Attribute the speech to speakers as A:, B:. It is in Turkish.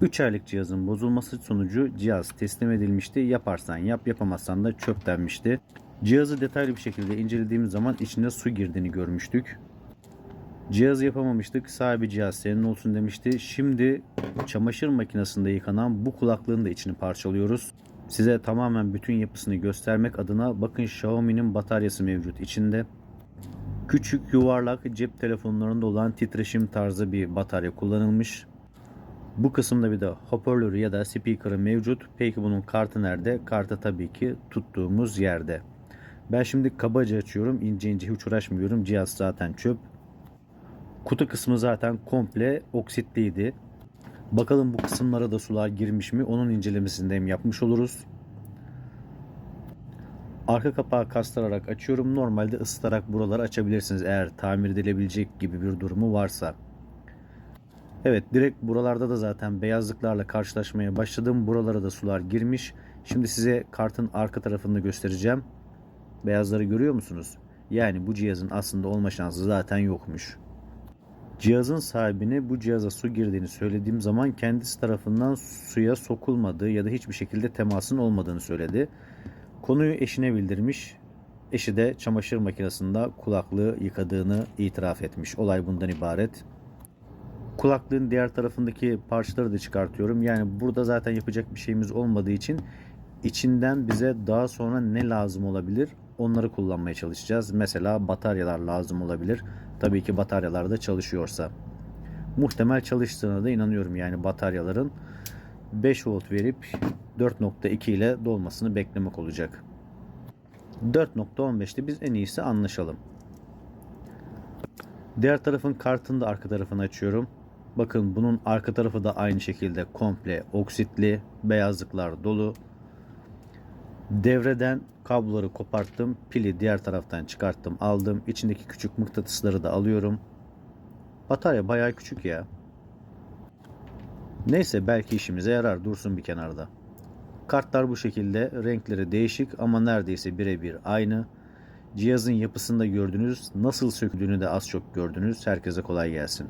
A: 3 aylık cihazın bozulması sonucu cihaz teslim edilmişti. Yaparsan yap yapamazsan da çöp denmişti. Cihazı detaylı bir şekilde incelediğimiz zaman içine su girdiğini görmüştük. Cihazı yapamamıştık. Sahibi cihaz senin olsun demişti. Şimdi çamaşır makinesinde yıkanan bu kulaklığın da içini parçalıyoruz. Size tamamen bütün yapısını göstermek adına bakın Xiaomi'nin bataryası mevcut içinde. Küçük yuvarlak cep telefonlarında olan titreşim tarzı bir batarya kullanılmış. Bu kısımda bir de hoparlörü ya da speaker'ı mevcut. Peki bunun kartı nerede? Kartı tabii ki tuttuğumuz yerde. Ben şimdi kabaca açıyorum. ince ince hiç uğraşmıyorum. Cihaz zaten çöp. Kutu kısmı zaten komple oksitliydi. Bakalım bu kısımlara da sular girmiş mi? Onun incelemesini de yapmış oluruz. Arka kapağı kastırarak açıyorum. Normalde ısıtarak buraları açabilirsiniz eğer tamir edilebilecek gibi bir durumu varsa. Evet direkt buralarda da zaten beyazlıklarla karşılaşmaya başladım. Buralara da sular girmiş. Şimdi size kartın arka tarafını göstereceğim. Beyazları görüyor musunuz? Yani bu cihazın aslında olma şansı zaten yokmuş. Cihazın sahibine bu cihaza su girdiğini söylediğim zaman kendisi tarafından suya sokulmadığı ya da hiçbir şekilde temasın olmadığını söyledi. Konuyu eşine bildirmiş. Eşi de çamaşır makinesinde kulaklığı yıkadığını itiraf etmiş. Olay bundan ibaret. Kulaklığın diğer tarafındaki parçaları da çıkartıyorum. Yani burada zaten yapacak bir şeyimiz olmadığı için içinden bize daha sonra ne lazım olabilir onları kullanmaya çalışacağız. Mesela bataryalar lazım olabilir. Tabii ki bataryalar da çalışıyorsa. Muhtemel çalıştığına da inanıyorum yani bataryaların 5 volt verip 4.2 ile dolmasını beklemek olacak. 4.15'te biz en iyisi anlaşalım. Diğer tarafın kartını da arka tarafını açıyorum. Bakın bunun arka tarafı da aynı şekilde komple oksitli, beyazlıklar dolu. Devreden kabloları koparttım. Pili diğer taraftan çıkarttım, aldım. İçindeki küçük mıknatısları da alıyorum. Batarya bayağı küçük ya. Neyse belki işimize yarar. Dursun bir kenarda. Kartlar bu şekilde. Renkleri değişik ama neredeyse birebir aynı. Cihazın yapısında gördünüz. Nasıl söküldüğünü de az çok gördünüz. Herkese kolay gelsin.